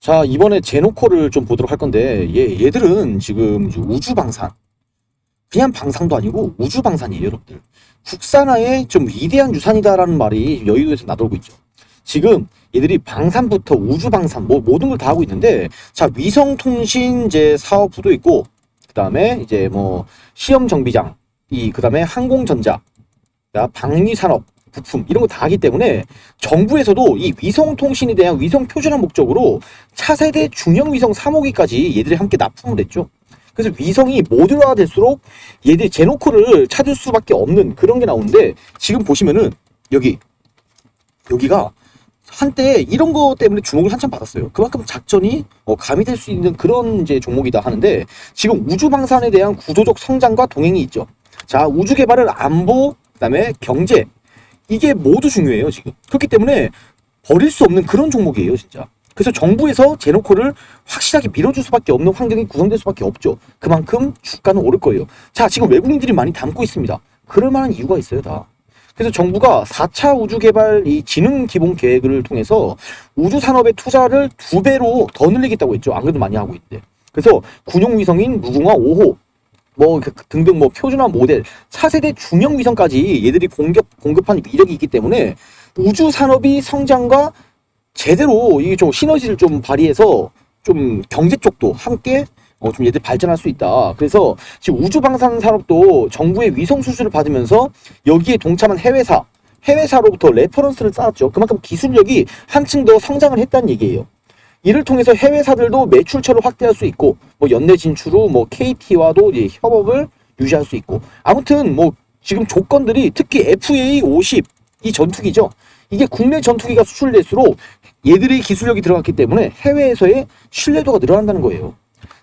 자, 이번에 제노코를 좀 보도록 할 건데, 얘, 얘들은 지금 이제 우주 방산. 그냥 방산도 아니고 우주 방산이에요, 여러분들. 국산화의 좀 위대한 유산이다라는 말이 여의도에서 나돌고 있죠. 지금 얘들이 방산부터 우주 방산, 뭐 모든 걸 다 하고 있는데, 자, 위성 통신 이제 사업부도 있고, 그 다음에 이제 뭐 시험 정비장, 이, 그 다음에 항공전자, 자, 방위산업, 부품, 이런 거 다 하기 때문에 정부에서도 이 위성통신에 대한 위성 표준화 목적으로 차세대 중형 위성 3호기까지 얘들이 함께 납품을 했죠. 그래서 위성이 모듈화가 될수록 얘들 제노코를 찾을 수밖에 없는 그런 게 나오는데 지금 보시면은 여기 여기가 한때 이런 거 때문에 주목을 한참 받았어요. 그만큼 작전이 어, 가미될 수 있는 그런 이제 종목이다 하는데 지금 우주 방산에 대한 구조적 성장과 동행이 있죠. 자, 우주 개발을 안보, 그다음에 경제 이게 모두 중요해요, 지금. 그렇기 때문에 버릴 수 없는 그런 종목이에요, 진짜. 그래서 정부에서 제노코를 확실하게 밀어줄 수밖에 없는 환경이 구성될 수밖에 없죠. 그만큼 주가는 오를 거예요. 자, 지금 외국인들이 많이 담고 있습니다. 그럴 만한 이유가 있어요, 다. 그래서 정부가 4차 우주 개발 이 지능 기본 계획을 통해서 우주 산업의 투자를 두 배로 더 늘리겠다고 했죠. 안 그래도 많이 하고 있는데. 그래서 군용 위성인 무궁화 5호 뭐 그- 등등 뭐 표준화 모델 차세대 중형 위성까지 얘들이 공급 공급한 이력이 있기 때문에 우주 산업이 성장과 제대로 이게 좀 시너지를 좀 발휘해서 좀 경제 쪽도 함께 어, 좀 얘들 발전할 수 있다. 그래서 지금 우주 방산 산업도 정부의 위성 수주를 받으면서 여기에 동참한 해외사, 해외사로부터 레퍼런스를 쌓았죠. 그만큼 기술력이 한층 더 성장을 했다는 얘기예요. 이를 통해서 해외사들도 매출처를 확대할 수 있고, 뭐 연내 진출 후 뭐 KT와도 이제 협업을 유지할 수 있고, 아무튼 뭐 지금 조건들이 특히 FA 50 이 전투기죠. 이게 국내 전투기가 수출될수록 얘들의 기술력이 들어갔기 때문에 해외에서의 신뢰도가 늘어난다는 거예요.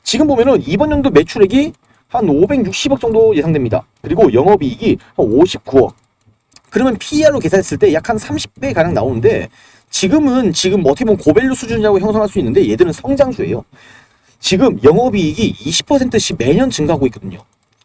지금 보면은 이번 연도 매출액이 한 560억 정도 예상됩니다. 그리고 영업이익이 한 59억. 그러면 PER로 계산했을 때 약 한 30배 가량 나오는데 지금은 지금 어떻게 보면 고밸류 수준이라고 형성할 수 있는데 얘들은 성장주예요. 지금 영업이익이 20%씩 매년 증가하고 있거든요.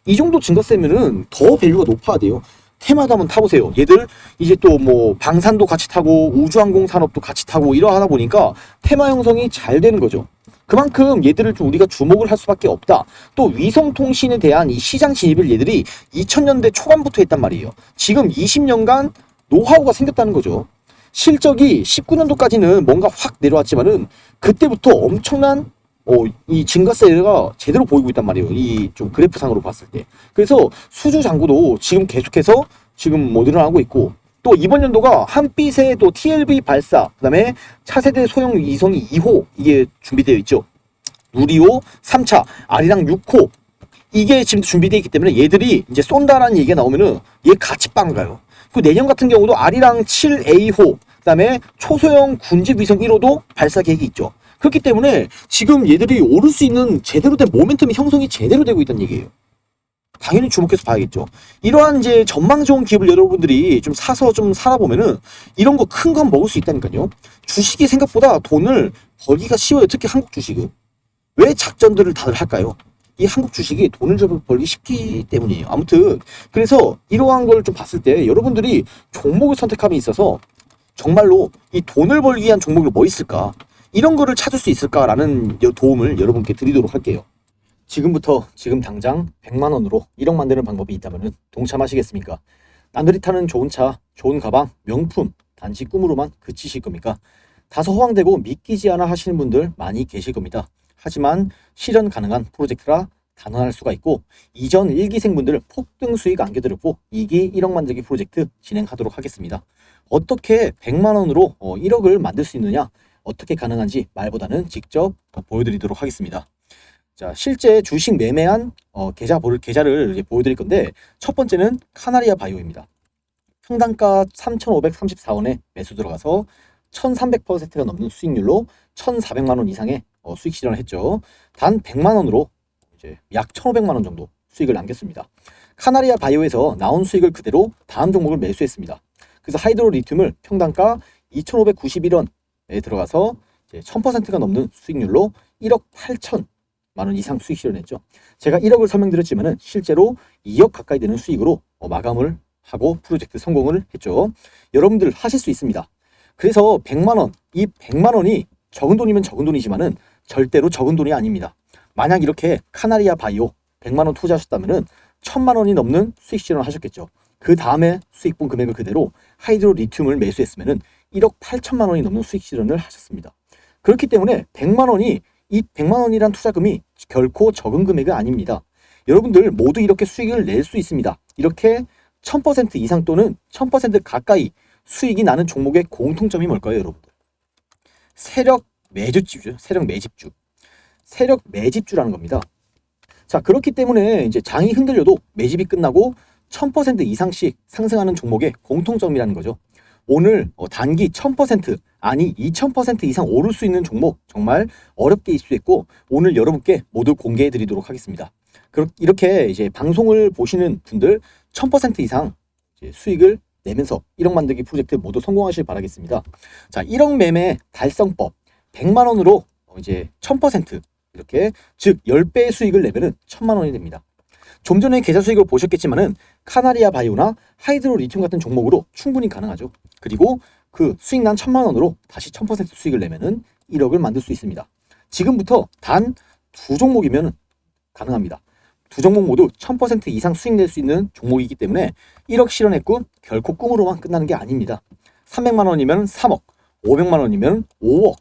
이 정도 증가세면은 더 밸류가 높아야 돼요. 테마도 한번 타보세요. 얘들 이제 또 뭐 방산도 같이 타고 우주항공 산업도 같이 타고 이러하다 보니까 테마 형성이 잘 되는 거죠. 그만큼 얘들을 좀 우리가 주목을 할 수밖에 없다. 또 위성 통신에 대한 이 시장 진입을 얘들이 2000년대 초반부터 했단 말이에요. 지금 20년간 노하우가 생겼다는 거죠. 실적이 19년도까지는 뭔가 확 내려왔지만은 그때부터 엄청난 어, 이 증가세가 제대로 보이고 있단 말이에요. 이 좀 그래프상으로 봤을 때. 그래서 수주 잔고도 지금 계속해서 지금 뭐 늘어나고 있고 또 이번 연도가 한빛의 또 TLV 발사, 그 다음에 차세대 소형 위성이 2호 이게 준비되어 있죠. 누리호 3차, 아리랑 6호 이게 지금 준비되어 있기 때문에 얘들이 이제 쏜다라는 얘기가 나오면은 얘 같이 빵 가요. 그 내년 같은 경우도 아리랑 7A호, 그 다음에 초소형 군집 위성 1호도 발사 계획이 있죠. 그렇기 때문에 지금 얘들이 오를 수 있는 제대로 된 모멘텀이 형성이 제대로 되고 있다는 얘기예요. 당연히 주목해서 봐야겠죠. 이러한 이제 전망 좋은 기업을 여러분들이 좀 사서 좀 살아보면은 이런 거 큰 건 먹을 수 있다니까요. 주식이 생각보다 돈을 벌기가 쉬워요. 특히 한국 주식은. 왜 작전들을 다들 할까요? 이 한국 주식이 돈을 좀 벌기 쉽기 때문이에요. 아무튼 그래서 이러한 걸 좀 봤을 때 여러분들이 종목을 선택함에 있어서 정말로 이 돈을 벌기 위한 종목이 뭐 있을까? 이런 거를 찾을 수 있을까라는 여- 도움을 여러분께 드리도록 할게요. 지금부터 지금 당장 100만 원으로 1억 만드는 방법이 있다면 동참하시겠습니까? 나들이 타는 좋은 차, 좋은 가방, 명품 단지 꿈으로만 그치실 겁니까? 다소 허황되고 믿기지 않아 하시는 분들 많이 계실 겁니다. 하지만 실현 가능한 프로젝트라 단언할 수가 있고 이전 1기생분들 폭등 수익 안겨드렸고 2기 1억 만들기 프로젝트 진행하도록 하겠습니다. 어떻게 100만 원으로 1억을 만들 수 있느냐? 어떻게 가능한지 말보다는 직접 어, 보여드리도록 하겠습니다. 자, 실제 주식 매매한 어, 계좌를 이제 보여드릴 건데 첫 번째는 카나리아 바이오입니다. 평단가 3,534원에 매수 들어가서 1,300%가 넘는 수익률로 1,400만 원 이상의 어, 수익 실현을 했죠. 단 100만 원으로 이제 약 1,500만 원 정도 수익을 남겼습니다. 카나리아 바이오에서 나온 수익을 그대로 다음 종목을 매수했습니다. 그래서 하이드로 리튬을 평단가 2,591원에 들어가서 이제 1,000%가 넘는 수익률로 1억 8천 만원 이상 수익 실현했죠. 제가 1억을 설명드렸지만은 실제로 2억 가까이 되는 수익으로 어, 마감을 하고 프로젝트 성공을 했죠. 여러분들 하실 수 있습니다. 그래서 100만 원, 이 100만 원이 적은 돈이면 적은 돈이지만은 절대로 적은 돈이 아닙니다. 만약 이렇게 카나리아 바이오 100만 원 투자하셨다면은 1000만 원이 넘는 수익 실현을 하셨겠죠. 그 다음에 수익 본 금액을 그대로 하이드로 리튬을 매수했으면은 1억 8천만 원이 넘는 수익 실현을 하셨습니다. 그렇기 때문에 100만 원이 이 100만 원이란 투자금이 결코 적은 금액이 아닙니다. 여러분들 모두 이렇게 수익을 낼 수 있습니다. 이렇게 1000% 이상 또는 1000% 가까이 수익이 나는 종목의 공통점이 뭘까요, 여러분들? 세력 매집주죠. 세력 매집주. 세력 매집주라는 겁니다. 자, 그렇기 때문에 이제 장이 흔들려도 매집이 끝나고 1000% 이상씩 상승하는 종목의 공통점이라는 거죠. 오늘 어, 단기 1000% 아니 2000% 이상 오를 수 있는 종목 정말 어렵게 입수했고 오늘 여러분께 모두 공개해 드리도록 하겠습니다. 이렇게 이제 방송을 보시는 분들 1000% 이상 수익을 내면서 1억 만들기 프로젝트 모두 성공하실 바라겠습니다. 자, 1억 매매 달성법 100만 원으로 어, 이제 1000% 이렇게 즉 10배의 수익을 내면은 1000만 원이 됩니다. 좀 전에 계좌 수익을 보셨겠지만은 카나리아 바이오나 하이드로 리튬 같은 종목으로 충분히 가능하죠. 그리고 그 수익 난 1000만 원으로 다시 1000% 수익을 내면은 1억을 만들 수 있습니다. 지금부터 단 두 종목이면 가능합니다. 두 종목 모두 1000% 이상 수익 낼 수 있는 종목이기 때문에 1억 실현의 꿈 결코 꿈으로만 끝나는 게 아닙니다. 300만 원이면 3억, 500만 원이면 5억.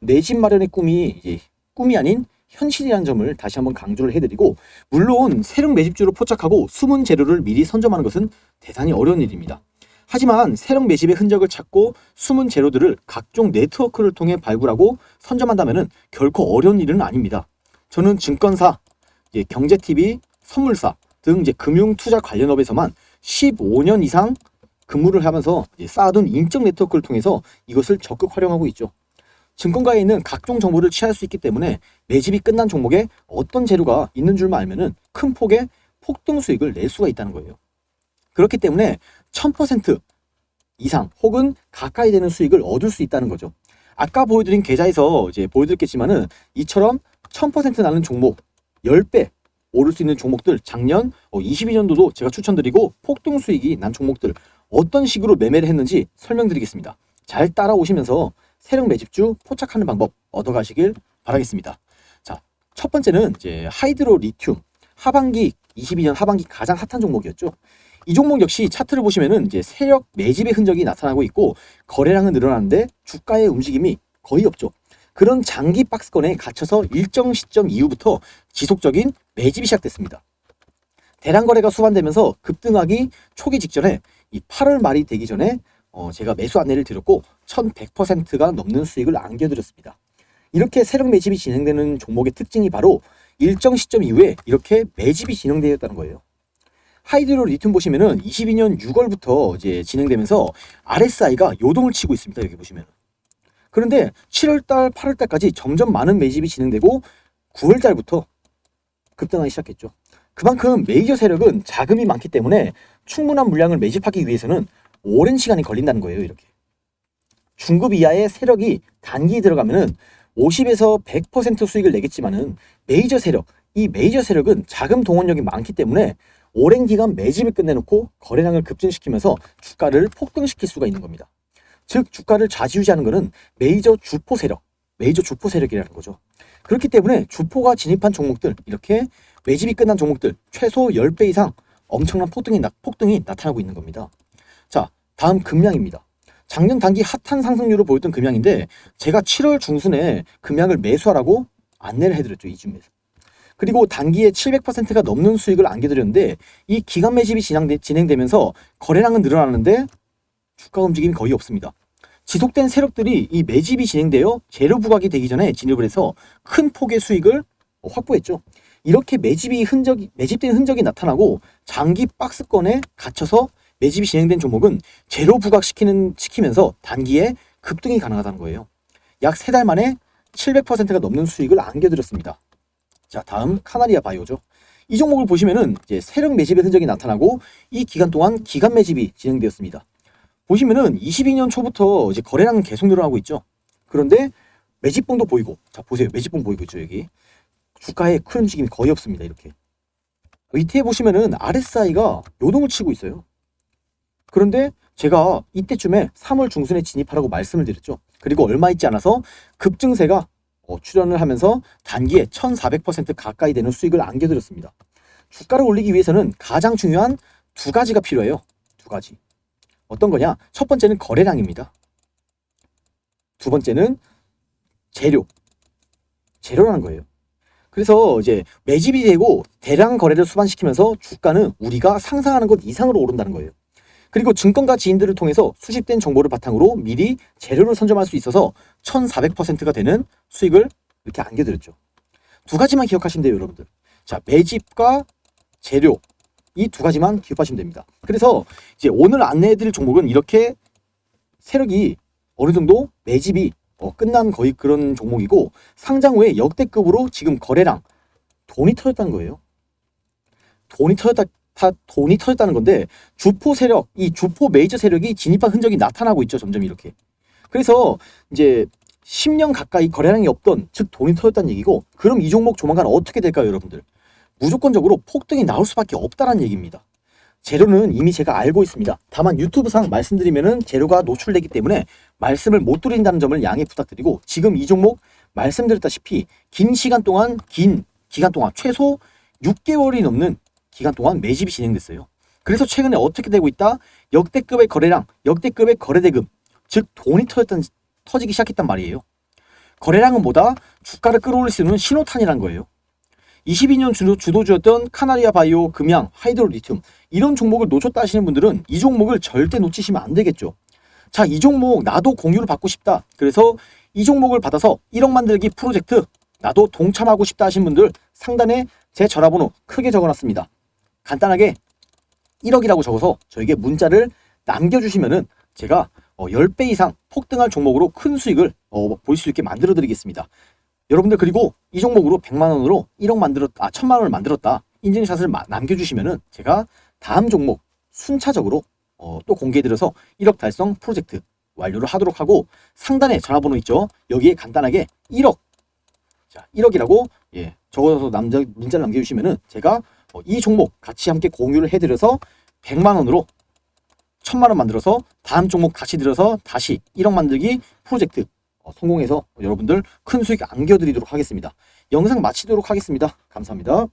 내 집 마련의 꿈이 이제 꿈이 아닌 현실이라는 점을 다시 한번 강조를 해드리고 물론 세력 매집주로 포착하고 숨은 재료를 미리 선점하는 것은 대단히 어려운 일입니다. 하지만 세력 매집의 흔적을 찾고 숨은 재료들을 각종 네트워크를 통해 발굴하고 선점한다면 결코 어려운 일은 아닙니다. 저는 증권사, 경제TV, 선물사 등 이제 금융 투자 관련 업에서만 15년 이상 근무를 하면서 쌓아둔 인적 네트워크를 통해서 이것을 적극 활용하고 있죠. 증권가에 있는 각종 정보를 취할 수 있기 때문에 매집이 끝난 종목에 어떤 재료가 있는 줄만 알면은 큰 폭의 폭등 수익을 낼 수가 있다는 거예요. 그렇기 때문에 1000% 이상 혹은 가까이 되는 수익을 얻을 수 있다는 거죠. 아까 보여드린 계좌에서 이제 보여드렸겠지만은 이처럼 1000% 나는 종목 10배 오를 수 있는 종목들 작년 22년도도 제가 추천드리고 폭등 수익이 난 종목들 어떤 식으로 매매를 했는지 설명드리겠습니다. 잘 따라오시면서 세력 매집주 포착하는 방법 얻어가시길 바라겠습니다. 자, 첫 번째는 이제 하이드로 리튬 하반기 22년 하반기 가장 핫한 종목이었죠. 이 종목 역시 차트를 보시면은 이제 세력 매집의 흔적이 나타나고 있고 거래량은 늘어나는데 주가의 움직임이 거의 없죠. 그런 장기 박스권에 갇혀서 일정 시점 이후부터 지속적인 매집이 시작됐습니다. 대량 거래가 수반되면서 급등하기 초기 직전에 이 8월 말이 되기 전에 어, 제가 매수 안내를 드렸고 1100%가 넘는 수익을 안겨드렸습니다. 이렇게 세력 매집이 진행되는 종목의 특징이 바로 일정 시점 이후에 이렇게 매집이 진행되었다는 거예요. 하이드로 리튬 보시면은 22년 6월부터 이제 진행되면서 RSI가 요동을 치고 있습니다. 여기 보시면. 그런데 7월달, 8월달까지 점점 많은 매집이 진행되고 9월달부터 급등하기 시작했죠. 그만큼 메이저 세력은 자금이 많기 때문에 충분한 물량을 매집하기 위해서는 오랜 시간이 걸린다는 거예요. 이렇게. 중급 이하의 세력이 단기 들어가면은 50에서 100% 수익을 내겠지만은 메이저 세력, 이 메이저 세력은 자금 동원력이 많기 때문에 오랜 기간 매집을 끝내놓고 거래량을 급증시키면서 주가를 폭등시킬 수가 있는 겁니다. 즉 주가를 좌지우지하는 것은 메이저 주포 세력, 메이저 주포 세력이라는 거죠. 그렇기 때문에 주포가 진입한 종목들 이렇게 매집이 끝난 종목들 최소 10배 이상 엄청난 폭등이, 나, 폭등이 나타나고 있는 겁니다. 자, 다음 금양입니다. 작년 단기 핫한 상승률을 보였던 금양인데 제가 7월 중순에 금양을 매수하라고 안내를 해드렸죠 이쯤에서. 그리고 단기에 700%가 넘는 수익을 안겨드렸는데 이 기간 매집이 진행되, 진행되면서 거래량은 늘어나는데 주가 움직임이 거의 없습니다. 지속된 세력들이 이 매집이 진행되어 재료 부각이 되기 전에 진입을 해서 큰 폭의 수익을 확보했죠. 이렇게 매집이 흔적이 매집된 흔적이 나타나고 장기 박스권에 갇혀서 매집이 진행된 종목은 재료 부각시키는 시키면서 단기에 급등이 가능하다는 거예요. 약 세 달 만에 700%가 넘는 수익을 안겨드렸습니다. 자, 다음 카나리아 바이오죠. 이 종목을 보시면은 이제 세력 매집의 흔적이 나타나고 이 기간 동안 기간 매집이 진행되었습니다. 보시면은 22년 초부터 이제 거래량은 계속 늘어나고 있죠. 그런데 매집봉도 보이고, 자 보세요, 매집봉 보이고 있죠 여기. 주가에 큰 움직임이 거의 없습니다 이렇게. 밑에 보시면은 RSI가 요동을 치고 있어요. 그런데 제가 이때쯤에 3월 중순에 진입하라고 말씀을 드렸죠. 그리고 얼마 있지 않아서 급증세가 어, 출현을 하면서 단기에 1400% 가까이 되는 수익을 안겨드렸습니다. 주가를 올리기 위해서는 가장 중요한 두 가지가 필요해요. 두 가지. 어떤 거냐? 첫 번째는 거래량입니다. 두 번째는 재료. 재료라는 거예요. 그래서 이제 매집이 되고 대량 거래를 수반시키면서 주가는 우리가 상상하는 것 이상으로 오른다는 거예요. 그리고 증권가 지인들을 통해서 수집된 정보를 바탕으로 미리 재료를 선점할 수 있어서 1400%가 되는 수익을 이렇게 안겨드렸죠. 두 가지만 기억하시면 돼요, 여러분들. 자, 매집과 재료. 이 두 가지만 기억하시면 됩니다. 그래서 이제 오늘 안내해드릴 종목은 이렇게 세력이 어느 정도 매집이 어, 끝난 거의 그런 종목이고 상장 후에 역대급으로 지금 거래량 돈이 터졌다는 거예요. 돈이 터졌다 다 돈이 터졌다는 건데 주포 세력 이 주포 메이저 세력이 진입한 흔적이 나타나고 있죠 점점 이렇게. 그래서 이제 10년 가까이 거래량이 없던 즉 돈이 터졌다는 얘기고 그럼 이 종목 조만간 어떻게 될까요 여러분들? 무조건적으로 폭등이 나올 수밖에 없다는 얘기입니다. 재료는 이미 제가 알고 있습니다. 다만 유튜브상 말씀드리면은 재료가 노출되기 때문에 말씀을 못 드린다는 점을 양해 부탁드리고 지금 이 종목 말씀드렸다시피 긴 시간 동안 긴 기간 동안 최소 6개월이 넘는 기간 동안 매집이 진행됐어요. 그래서 최근에 어떻게 되고 있다? 역대급의 거래량, 역대급의 거래대금, 즉 돈이 터졌던 터지기 시작했단 말이에요. 거래량은 뭐다? 주가를 끌어올릴 수 있는 신호탄이란 거예요. 22년 주도, 주도주였던 카나리아 바이오, 금양, 하이드로 리튬 이런 종목을 놓쳤다 하시는 분들은 이 종목을 절대 놓치시면 안 되겠죠. 자, 이 종목 나도 공유를 받고 싶다. 그래서 이 종목을 받아서 1억 만들기 프로젝트 나도 동참하고 싶다 하신 분들 상단에 제 전화번호 크게 적어놨습니다. 간단하게 1억이라고 적어서 저에게 문자를 남겨주시면은 제가 어, 10배 이상 폭등할 종목으로 큰 수익을 어, 볼수 있게 만들어 드리겠습니다. 여러분들 그리고 이 종목으로 100만 원으로 1억 만들었 아 1000만 원을 만들었다. 인증샷을 마- 남겨 주시면은 제가 다음 종목 순차적으로 어, 또 공개해 드려서 1억 달성 프로젝트 완료를 하도록 하고 상단에 전화번호 있죠. 여기에 간단하게 1억 자 1억이라고 예 적어서 남자 문자를 남겨 주시면은 제가 어, 이 종목 같이 함께 공유를 해드려서 100만 원으로 1000만 원 만들어서 다음 종목 같이 들여서 다시 1억 만들기 프로젝트 어, 성공해서 여러분들 큰 수익 안겨드리도록 하겠습니다. 영상 마치도록 하겠습니다. 감사합니다.